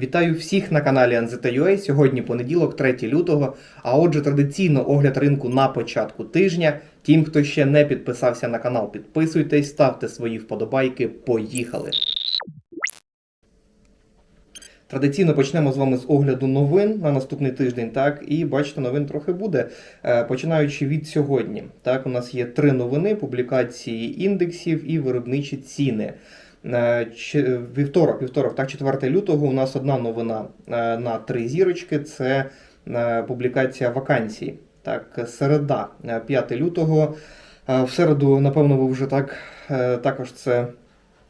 Вітаю всіх на каналі NZTA.ua. Сьогодні понеділок, 3 лютого. А отже, традиційно огляд ринку на початку тижня. Тим, хто ще не підписався на канал, підписуйтесь, ставте свої вподобайки. Поїхали! Традиційно почнемо з вами з огляду новин на наступний тиждень. Так, і бачите, новин трохи буде. Е, Починаючи від сьогодні. Так, у нас є три новини: публікації індексів і виробничі ціни. Е, Вівторок, вівторок, так, 4 лютого. У нас одна новина е, на три зірочки. Це е, публікація вакансій. Так, середа, е, 5 лютого. В середу, напевно, ви вже так також це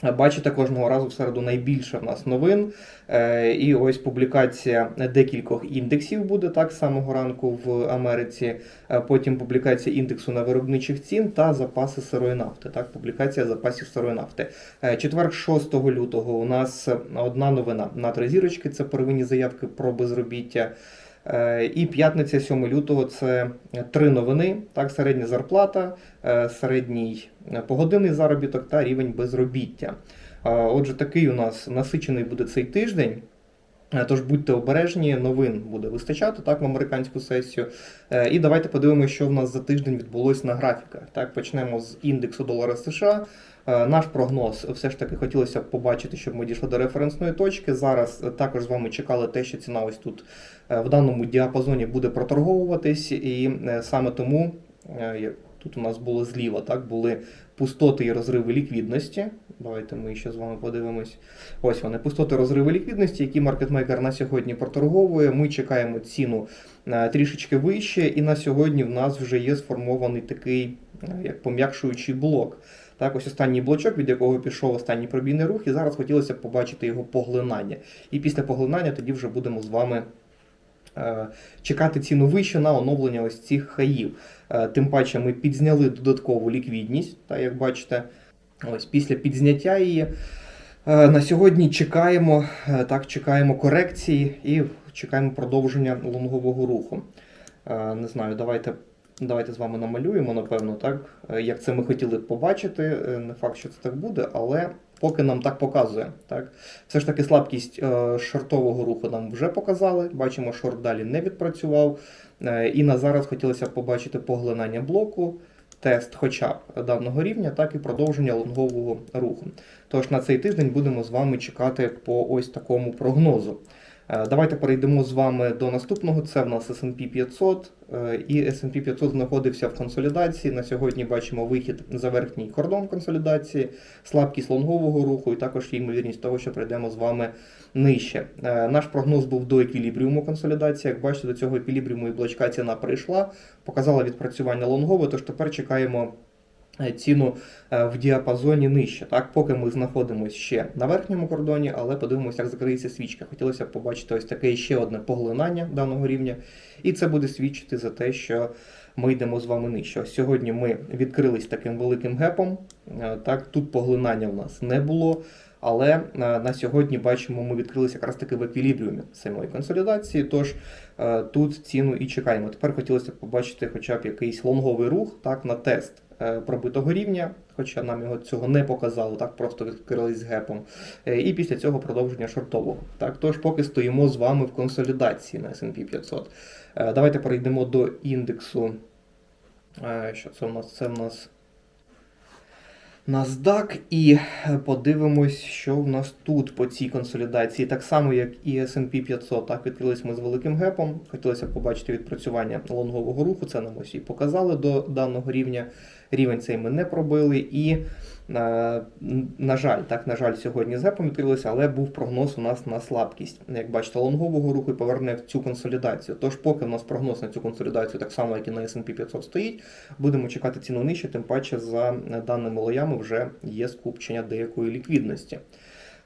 бачите кожного разу в середу найбільше в нас новин. Е, І ось публікація декількох індексів буде так самого ранку в Америці. Е, Потім публікація індексу на виробничих цін та запаси сирої нафти. Так, публікація запасів сирої нафти. Е, Четверг, 6 лютого, у нас одна новина на три зірочки. Це первинні заявки про безробіття. Е, І п'ятниця, 7 лютого, це три новини. Так, середня зарплата, е, середній погодинний заробіток та рівень безробіття. Е, Отже, такий у нас насичений буде цей тиждень. Е, Тож будьте обережні, новин буде вистачати так в американську сесію. Е, І давайте подивимося, що в нас за тиждень відбулось на графіках. Так, почнемо з індексу долара США. Е, Наш прогноз все ж таки хотілося б побачити, щоб ми дійшли до референсної точки. Зараз також з вами чекали те, що ціна ось тут в даному діапазоні буде проторговуватись, і саме тому тут у нас було зліва, так були пустоти і розриви ліквідності. Давайте ми ще з вами подивимось. Ось вони пустоти розриви ліквідності, які маркетмейкер на сьогодні проторговує. Ми чекаємо ціну е, трішечки вище, і на сьогодні в нас вже є сформований такий е, як пом'якшуючий блок. Так, ось останній блочок, від якого пішов останній пробійний рух, і зараз хотілося б побачити його поглинання. І після поглинання тоді вже будемо з вами чекати ціну вище на оновлення ось цих хаїв. Е, Тим паче ми підзняли додаткову ліквідність, так, як бачите. Ось після підзняття її. е, На сьогодні чекаємо, е, так, чекаємо корекції і чекаємо продовження лонгового руху. Е, Не знаю, давайте, давайте з вами намалюємо, напевно, так, е, як це ми хотіли побачити. Е, Не факт, що це так буде, але поки нам так показує. Так. Все ж таки слабкість е, шортового руху нам вже показали. Бачимо, шорт далі не відпрацював. Е, І на зараз хотілося б побачити поглинання блоку тест хоча б даного рівня, так і продовження лонгового руху. Тож на цей тиждень будемо з вами чекати по ось такому прогнозу. Е, Давайте перейдемо з вами до наступного. Це в нас S&P 500. е, І S&P 500 знаходився в консолідації. На сьогодні бачимо вихід за верхній кордон консолідації, слабкість лонгового руху, і також ймовірність того, що прийдемо з вами нижче. Е, Наш прогноз був до еквілібріуму консолідації. Як бачите, до цього еквілібріуму і блочка ціна прийшла, показала відпрацювання лонгове, тож тепер чекаємо ціну е, в діапазоні нижче. Так, поки ми знаходимося ще на верхньому кордоні, але подивимося, як закриється свічка. Хотілося б побачити ось таке ще одне поглинання даного рівня, і це буде свідчити за те, що ми йдемо з вами нижче. Ось сьогодні ми відкрились таким великим гепом. Е, Так, тут поглинання в нас не було. Але е, на сьогодні бачимо, ми відкрилися якраз таки в еквілібріумі самої консолідації. Тож е, тут ціну і чекаємо. Тепер хотілося б побачити хоча б якийсь лонговий рух так, на тест е, пробитого рівня, хоча нам його цього не показало, так просто відкрились з гепом. Е, І після цього продовження шортового. Так, тож поки стоїмо з вами в консолідації на S&P 500. Е, Давайте перейдемо до індексу. Е, Що це у нас? Це у нас NASDAQ і е, подивимось, що в нас тут по цій консолідації. Так само, як і S&P 500. Так, відкрились ми з великим гепом. Хотілося б побачити відпрацювання лонгового руху. Це нам ось і показали до даного рівня. Рівень цей ми не пробили. І, е, на жаль, так, на жаль, сьогодні з але був прогноз у нас на слабкість. Як бачите, лонгового руху і поверне в цю консолідацію. Тож, поки в нас прогноз на цю консолідацію, так само, як і на S&P 500 стоїть, будемо чекати ціну нижче, тим паче за даними лоями вже є скупчення деякої ліквідності.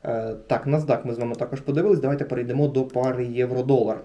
Е, Так, NASDAQ ми з вами також подивились. Давайте перейдемо до пари євро-долар.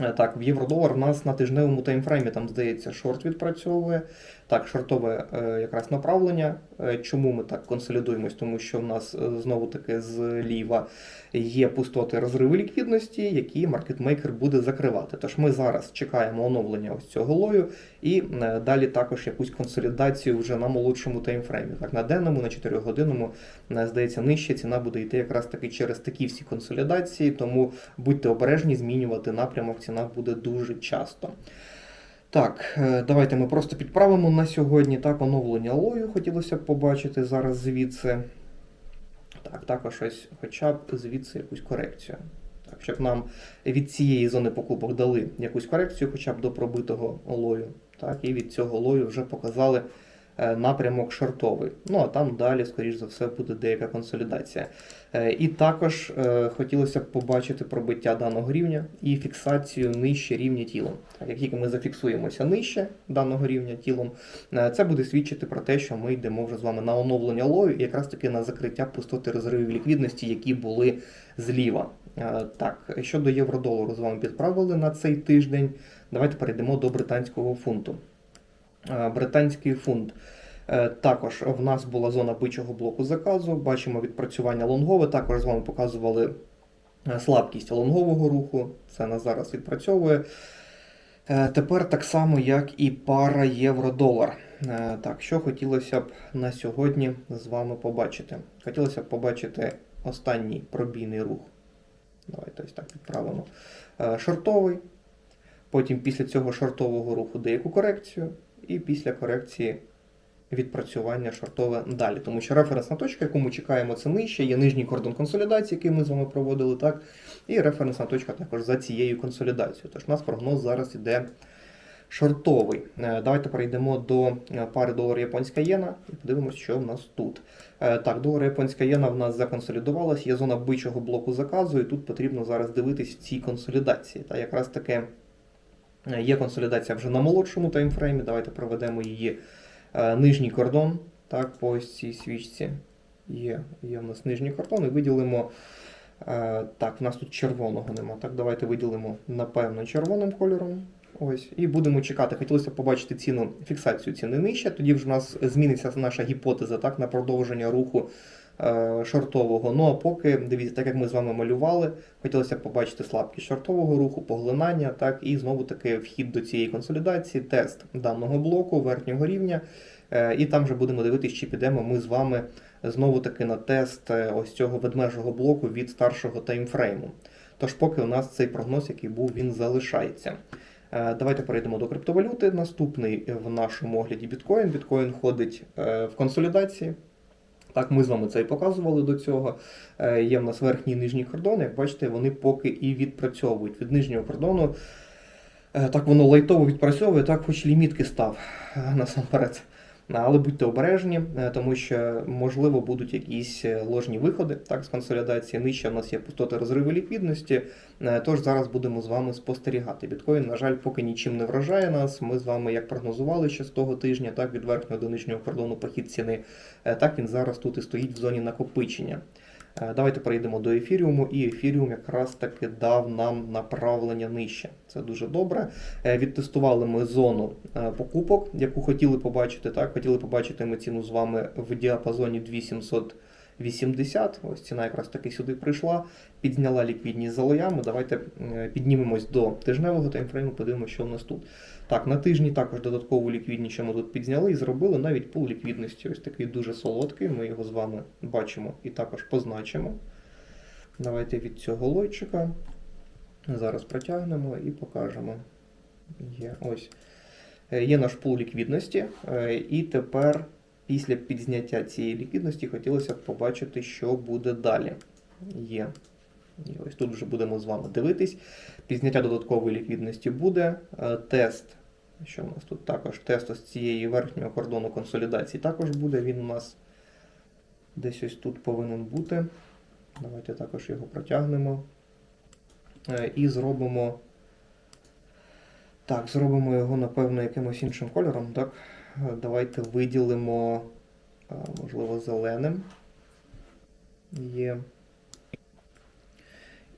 Е, Так, в євро-долар в нас на тижневому таймфреймі там здається шорт відпрацьовує. Так, шортове е, якраз направлення. Е, Чому ми так консолідуємось? Тому що в нас е, знову таки зліва є пустоти розриви ліквідності, які маркетмейкер буде закривати. Тож ми зараз чекаємо оновлення ось цього лою і далі також якусь консолідацію вже на молодшому таймфреймі. Так, на денному, на 4 годинному, здається, нижче ціна буде йти якраз таки через такі всі консолідації, тому будьте обережні, змінювати напрямок ціна буде дуже часто. Так, е, давайте ми просто підправимо на сьогодні. Так, оновлення лою хотілося б побачити зараз звідси. Так, також ось хоча б звідси якусь корекцію. Так, щоб нам від цієї зони покупок дали якусь корекцію, хоча б до пробитого лою. Так, і від цього лою вже показали е, напрямок шортовий. Ну а там далі, скоріш за все, буде деяка консолідація. Е, І також е, хотілося б побачити пробиття даного рівня і фіксацію нижче рівня тілом. Як тільки ми зафіксуємося нижче даного рівня тілом, е, це буде свідчити про те, що ми йдемо вже з вами на оновлення лою, і якраз таки на закриття пустоти розривів ліквідності, які були зліва. Так, щодо євро-долару з вами підправили на цей тиждень. Давайте перейдемо до британського фунту. Британський фунт. Е, Також в нас була зона бичого блоку заказу. Бачимо відпрацювання лонгове. Також з вами показували е, слабкість лонгового руху. Це на зараз відпрацьовує. Е, Тепер так само, як і пара євро-долар. Так, що хотілося б на сьогодні з вами побачити? Хотілося б побачити останній пробійний рух. Давайте ось так відправимо. Шортовий. Потім після цього шортового руху деяку корекцію, і після корекції відпрацювання шортове далі. Тому що референсна точка, яку ми чекаємо, це нижче, є нижній кордон консолідації, який ми з вами проводили, так? І референсна точка також за цією консолідацією. Тож у нас прогноз зараз іде шортовий. Е, Давайте перейдемо до е, пари долар японська єна і подивимося, що в нас тут. Е, Так, долар японська єна в нас законсолідувалась, є зона бичого блоку заказу, і тут потрібно зараз дивитись в цій консолідації. Та якраз таке є консолідація вже на молодшому таймфреймі. Давайте проведемо її нижній кордон. Так, по ось цій свічці є, є в нас нижній кордон і виділимо. е, Так, в нас тут червоного нема. Так, давайте виділимо, напевно, червоним кольором. Ось, і будемо чекати. Хотілося б побачити ціну, фіксацію ціни нижче. Тоді вже в нас зміниться наша гіпотеза так, на продовження руху е, шортового. Ну а поки, дивіться, так як ми з вами малювали, хотілося побачити слабкість шортового руху, поглинання, так, і знову таки вхід до цієї консолідації, тест даного блоку верхнього рівня. Е, і там вже будемо дивитися, чи підемо ми з вами знову таки на тест е, ось цього ведмежого блоку від старшого таймфрейму. Тож, поки у нас цей прогноз, який був, він залишається. Е, Давайте перейдемо до криптовалюти. Наступний в нашому огляді біткоін. Біткоін ходить е, в консолідації. Так, ми з вами це і показували до цього. Е, Є в нас верхній і нижній кордон. Як бачите, вони поки і відпрацьовують. Від нижнього кордону е, так воно лайтово відпрацьовує, так хоч лімітки став е, насамперед. Але будьте обережні, е, тому що можливо будуть якісь е, ложні виходи так, з консолідації. Нижче в нас є пустоти розриву ліквідності. Е, Тож зараз будемо з вами спостерігати. Біткоін, на жаль, поки нічим не вражає нас. Ми з вами як прогнозували ще з того тижня, так від верхнього до нижнього кордону похід ціни. Е, Так він зараз тут і стоїть в зоні накопичення. Е, Давайте перейдемо до ефіріуму, і ефіріум якраз таки дав нам направлення нижче. Це дуже добре. Е, Відтестували ми зону е, покупок, яку хотіли побачити. Так, хотіли побачити ми ціну з вами в діапазоні 2780. Ось ціна якраз таки сюди прийшла, підзняла ліквідність за лоями. Давайте е, піднімемось до тижневого таймфрейму, подивимося, що у нас тут. Так, на тижні також додаткову ліквідність, що ми тут підзняли, і зробили навіть пул ліквідності. Ось такий дуже солодкий. Ми його з вами бачимо і також позначимо. Давайте від цього лойчика. Зараз протягнемо і покажемо. Є ось. Е, Є наш пул ліквідності. е, І тепер, після підзняття цієї ліквідності, хотілося б побачити, що буде далі. Є. І ось тут вже будемо з вами дивитись. Підзняття додаткової ліквідності буде. Е, Тест. Що у нас тут також? Тест ось цієї верхнього кордону консолідації також буде. Він у нас десь ось тут повинен бути. Давайте також його протягнемо. Е, І зробимо. Так, зробимо його, напевно, якимось іншим кольором. Так? Давайте виділимо, е, можливо, зеленим. Є.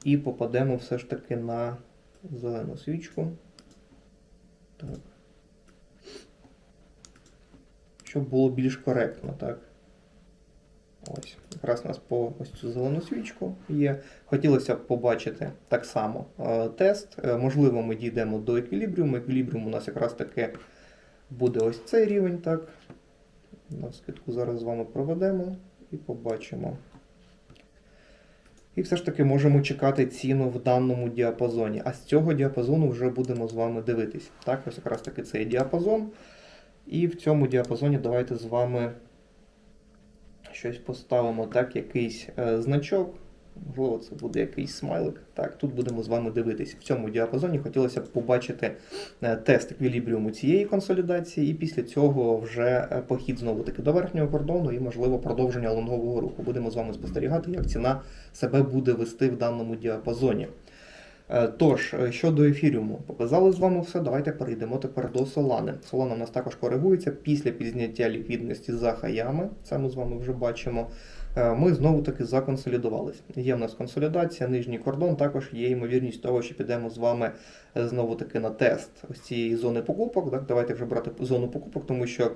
І попадемо все ж таки на зелену свічку. Так. Щоб було більш коректно, так. Ось, якраз у нас по ось цю зелену свічку є. Хотілося б побачити так само е, тест. Е, можливо, ми дійдемо до еквілібріуму. Еквілібріум у нас якраз таки буде ось цей рівень, так. На зараз з вами проведемо і побачимо. І все ж таки можемо чекати ціну в даному діапазоні. А з цього діапазону вже будемо з вами дивитись. Так, ось якраз таки цей діапазон. І в цьому діапазоні давайте з вами щось поставимо, так, якийсь е, значок. Можливо, це буде якийсь смайлик. Так, тут будемо з вами дивитись. В цьому діапазоні хотілося б побачити е, тест еквілібріуму цієї консолідації, і після цього вже е, похід знову таки до верхнього кордону і, можливо, продовження лонгового руху. Будемо з вами спостерігати, як ціна себе буде вести в даному діапазоні. Е, Тож, щодо ефіріуму, показали з вами все. Давайте перейдемо тепер до Солани. Солана у нас також коригується після підняття ліквідності за хаями. Це ми з вами вже бачимо. Е, Ми знову таки законсолідувались. Є в нас консолідація, нижній кордон. Також є ймовірність того, що підемо з вами е, знову таки на тест ось цієї зони покупок. Так, давайте вже брати зону покупок, тому що.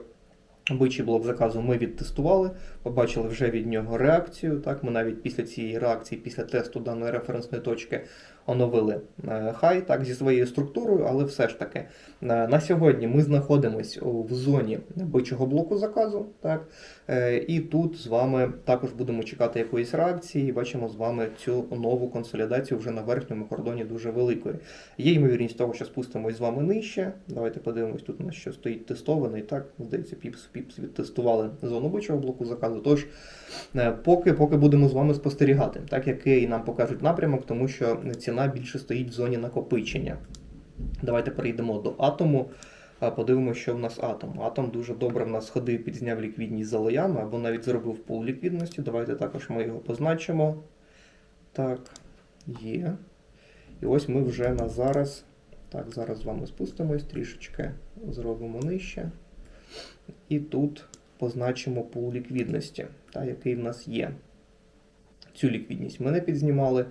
Бичий блок заказу ми відтестували, побачили вже від нього реакцію. Так, ми навіть після цієї реакції, після тесту даної референсної точки оновили е, хай так зі своєю структурою, але все ж таки е, на сьогодні ми знаходимося в зоні бичого блоку заказу. Так, е, і тут з вами також будемо чекати якоїсь реакції. і Бачимо з вами цю нову консолідацію вже на верхньому кордоні дуже великої. Є ймовірність того, що спустимось з вами нижче. Давайте подивимось, тут у нас що стоїть тестований. Так, здається, піпс піпс відтестували зону бичого блоку заказу. Тож поки, поки будемо з вами спостерігати, так який нам покажуть напрямок, тому що ціна більше стоїть в зоні накопичення. Давайте перейдемо до атому. Подивимося, що в нас атом. Атом дуже добре в нас ходив, підзняв ліквідність за лоями, або навіть зробив пул ліквідності. Давайте також ми його позначимо. Так, є. І ось ми вже на зараз. Так, зараз з вами спустимось, трішечки зробимо нижче. І тут позначимо пул ліквідності, та, який в нас є. Цю ліквідність ми не підзнімали.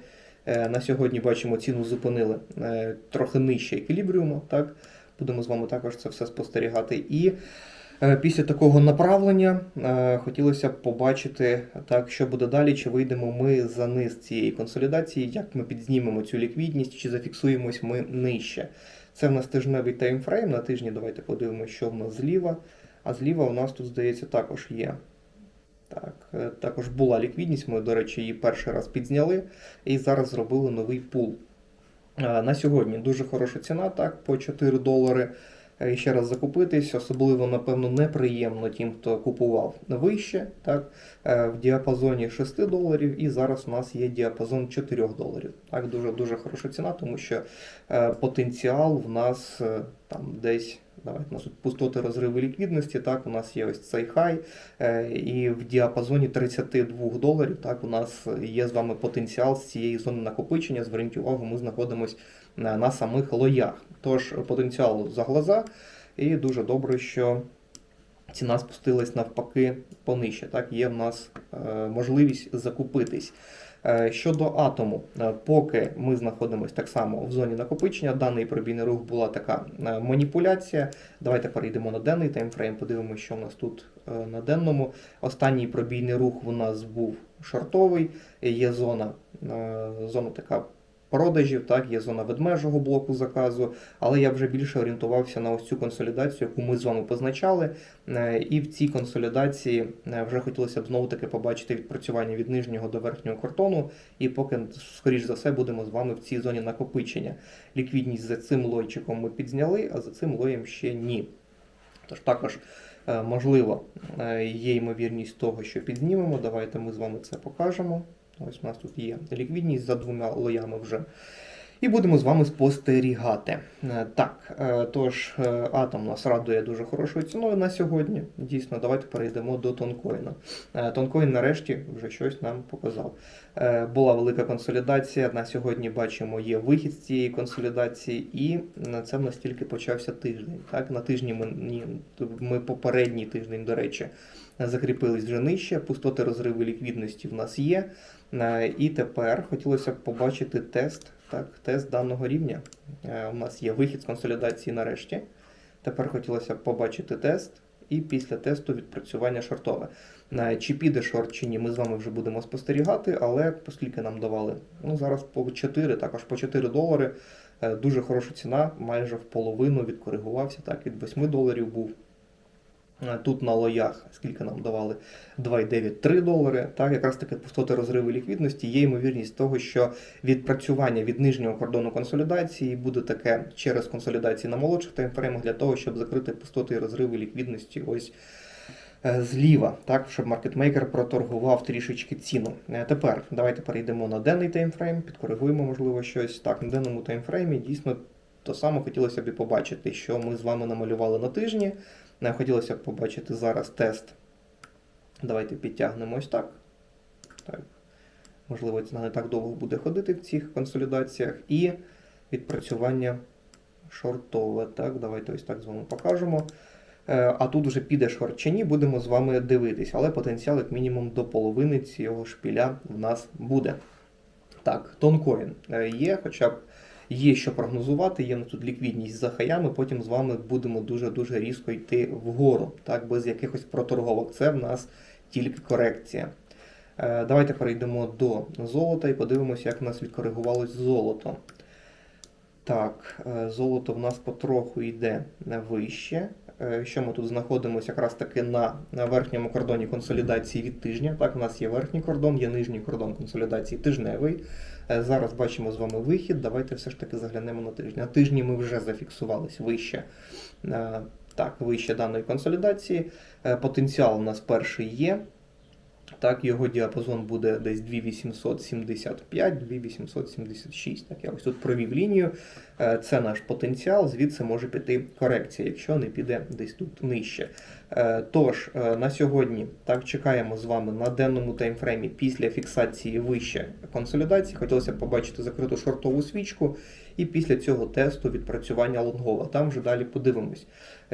Е, На сьогодні бачимо, ціну зупинили е, трохи нижче еквілібріуму. Так? Будемо з вами також це все спостерігати. І е, після такого направлення хотілося б побачити, так, що буде далі, чи вийдемо ми за низ цієї консолідації, як ми підзнімемо цю ліквідність, чи зафіксуємось ми нижче. Це в нас тижневий таймфрейм. На тижні давайте подивимося, що в нас зліва. А зліва у нас тут, здається, також є. Так, е, також була ліквідність, ми, до речі, її перший раз підзняли і зараз зробили новий пул. На сьогодні дуже хороша ціна, так, по 4 долари. Е, Ще раз закупитись, особливо, напевно, неприємно тим, хто купував вище, так, е, в діапазоні 6 доларів, і зараз у нас є діапазон 4 доларів. Так, дуже дуже хороша ціна, тому що потенціал в нас там десь. Давайте у нас тут пустоти розриви ліквідності. Так, у нас є ось цей хай, е, і в діапазоні 32 доларів. Так, у нас є з вами потенціал з цієї зони накопичення. Зверніть увагу, ми знаходимося на, на самих лоях. Тож потенціал за глаза, і дуже добре, що ціна спустилась навпаки понижче. Так, є в нас е, можливість закупитись. Е, Щодо атому, е, поки ми знаходимося так само в зоні накопичення, даний пробійний рух була така е, маніпуляція. Давайте перейдемо на денний таймфрейм, подивимося, що в нас тут на денному. Останній пробійний рух у нас був шортовий, є зона, зона така. Продажів, так, є зона ведмежого блоку заказу, але я вже більше орієнтувався на ось цю консолідацію, яку ми з вами позначали. Е, І в цій консолідації е, вже хотілося б знову таки побачити відпрацювання від нижнього до верхнього картону. І поки, скоріш за все, будемо з вами в цій зоні накопичення. Ліквідність за цим лойчиком ми підзняли, а за цим лоєм ще ні. Тож також, е, можливо, є ймовірність того, що підзнімемо. Давайте ми з вами це покажемо. Ось у нас тут є ліквідність за двома лоями вже. І будемо з вами спостерігати. Е, Так, е, тож е, атом нас радує дуже хорошою ціною на сьогодні. Дійсно, давайте перейдемо до тонкоїна. Тонкоін нарешті вже щось нам показав. Була велика консолідація. На сьогодні бачимо, є вихід з цієї консолідації, і на це в нас тільки почався тиждень. Так, на тижні ми, ми попередній тиждень, до речі, закріпились вже нижче. Пустоти розриви ліквідності в нас є. Е, І тепер хотілося б побачити тест так, тест даного рівня. Е, У нас є вихід з консолідації нарешті. Тепер хотілося б побачити тест, і після тесту відпрацювання шортове. Е, Чи піде шорт, чи ні, ми з вами вже будемо спостерігати, але оскільки нам давали ну, зараз по 4, також по 4 долари. Дуже хороша ціна, майже в половину відкоригувався. Так, від 8 доларів був. Е, Тут на лоях, скільки нам давали 2,9 3 долари. Так, якраз таки пустоти розриви ліквідності. Є ймовірність того, що відпрацювання від нижнього кордону консолідації буде таке через консолідації на молодших таймфреймах для того, щоб закрити пустоти і розриви ліквідності ось е, зліва, так, щоб маркетмейкер проторгував трішечки ціну. Е, Тепер давайте перейдемо на денний таймфрейм, підкоригуємо, можливо, щось. Так, на денному таймфреймі дійсно то саме хотілося б і побачити, що ми з вами намалювали на тижні. Е, Хотілося б побачити зараз тест. Давайте підтягнемо ось так. так. Можливо, ціна не так довго буде ходити в цих консолідаціях. І відпрацювання шортове. Так, давайте ось так з вами покажемо. Е, А тут вже піде шорт чи ні, будемо з вами дивитись, але потенціал, як мінімум, до половини цього шпіля в нас буде. Так, тонкоін е, є, хоча б є що прогнозувати, є тут ліквідність за хаями, потім з вами будемо дуже-дуже різко йти вгору, так, без якихось проторговок. Це в нас тільки корекція. Е, Давайте перейдемо до золота і подивимося, як в нас відкоригувалось золото. Так, е, золото в нас потроху йде вище. Е, Що ми тут знаходимося якраз таки на, верхньому кордоні консолідації від тижня. Так, у нас є верхній кордон, є нижній кордон консолідації тижневий. Е, Зараз бачимо з вами вихід. Давайте все ж таки заглянемо на тиждень. На тижні ми вже зафіксувались вище. Е, Так, вище даної консолідації. Потенціал у нас перший є. Так, його діапазон буде десь 2875, 2876. Так, я ось тут провів лінію. Е, Це наш потенціал, звідси може піти корекція, якщо не піде десь тут нижче. Е, Тож, е, на сьогодні так чекаємо з вами на денному таймфреймі після фіксації вище консолідації. Хотілося б побачити закриту шортову свічку, і після цього тесту відпрацювання лонгова. Там вже далі подивимось.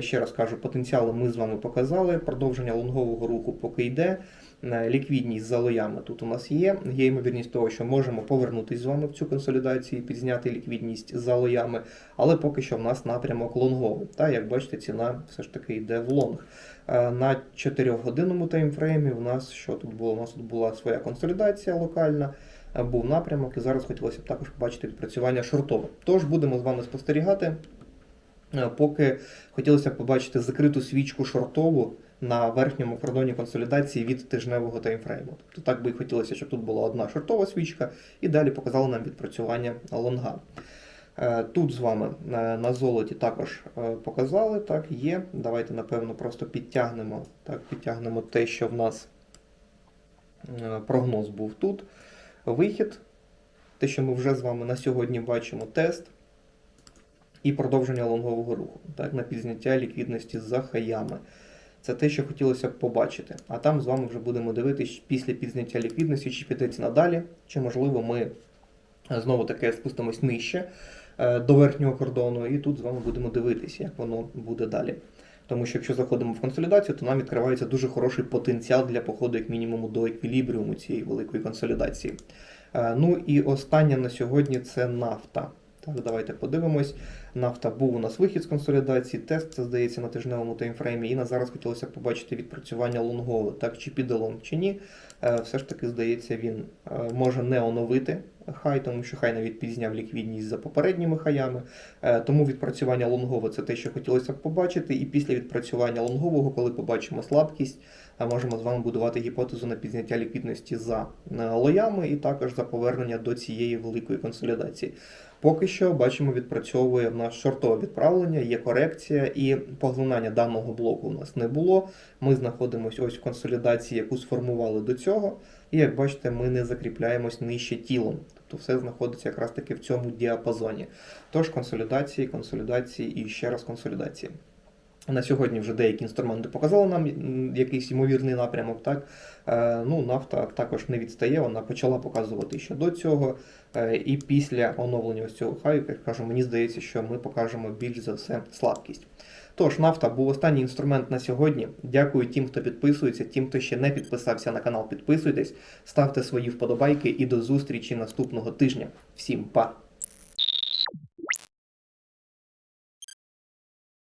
Ще раз кажу, потенціали ми з вами показали. Продовження лонгового руху поки йде. Ліквідність за лоями тут у нас є. Є ймовірність того, що можемо повернутися з вами в цю консолідацію, і підзняти ліквідність за лоями, але поки що в нас напрямок лонговий. Та як бачите, ціна все ж таки йде в лонг. Е, На 4-годинному таймфреймі у нас що тут було? У нас тут була своя консолідація локальна. е, Був напрямок, і зараз хотілося б також побачити відпрацювання шортове. Тож будемо з вами спостерігати. Е, Поки хотілося б побачити закриту свічку шортову на верхньому кордоні консолідації від тижневого таймфрейму. Тобто так би і хотілося, щоб тут була одна шортова свічка, і далі показали нам відпрацювання лонга. Е, Тут з вами е, на золоті також е, показали, так, є. Давайте, напевно, просто підтягнемо, так, підтягнемо те, що в нас прогноз був тут. Вихід, те, що ми вже з вами на сьогодні бачимо, тест і продовження лонгового руху так, на підзняття ліквідності за хаями. Це те, що хотілося б побачити. А там з вами вже будемо дивитись після підзняття ліквідності, чи піде ціна далі, чи можливо ми е, знову таки спустимось нижче е, до верхнього кордону, і тут з вами будемо дивитись, як воно буде далі. Тому що якщо заходимо в консолідацію, то нам відкривається дуже хороший потенціал для походу, як мінімум, до еквілібріуму цієї великої консолідації. Е, Ну і останнє на сьогодні це нафта. Так, давайте подивимось. Нафта був у нас вихід з консолідації, тест, це здається, на тижневому таймфреймі. І на зараз хотілося б побачити відпрацювання лонгове, так, чи піде лонг, чи ні. Е, Все ж таки, здається, він е, може не оновити хай, тому що хай навіть підзняв ліквідність за попередніми хаями. Е, Тому відпрацювання лонгове це те, що хотілося б побачити. І після відпрацювання лонгового, коли побачимо слабкість, можемо з вами будувати гіпотезу на підзняття ліквідності за лоями і також за повернення до цієї великої консолідації. Поки що бачимо, відпрацьовує в нас шортове відправлення, є корекція і поглинання даного блоку у нас не було. Ми знаходимося ось в консолідації, яку сформували до цього. І як бачите, ми не закріпляємось нижче тілом. Тобто все знаходиться якраз таки в цьому діапазоні. Тож консолідації, консолідації і ще раз консолідації. На сьогодні вже деякі інструменти показали нам якийсь ймовірний напрямок. Так? Е, ну, нафта також не відстає, вона почала показувати ще до цього. Е, і після оновлення ось цього хаю, як кажу, мені здається, що ми покажемо більш за все слабкість. Тож, нафта був останній інструмент на сьогодні. Дякую тим, хто підписується, тим, хто ще не підписався на канал, підписуйтесь, ставте свої вподобайки і до зустрічі наступного тижня. Всім па!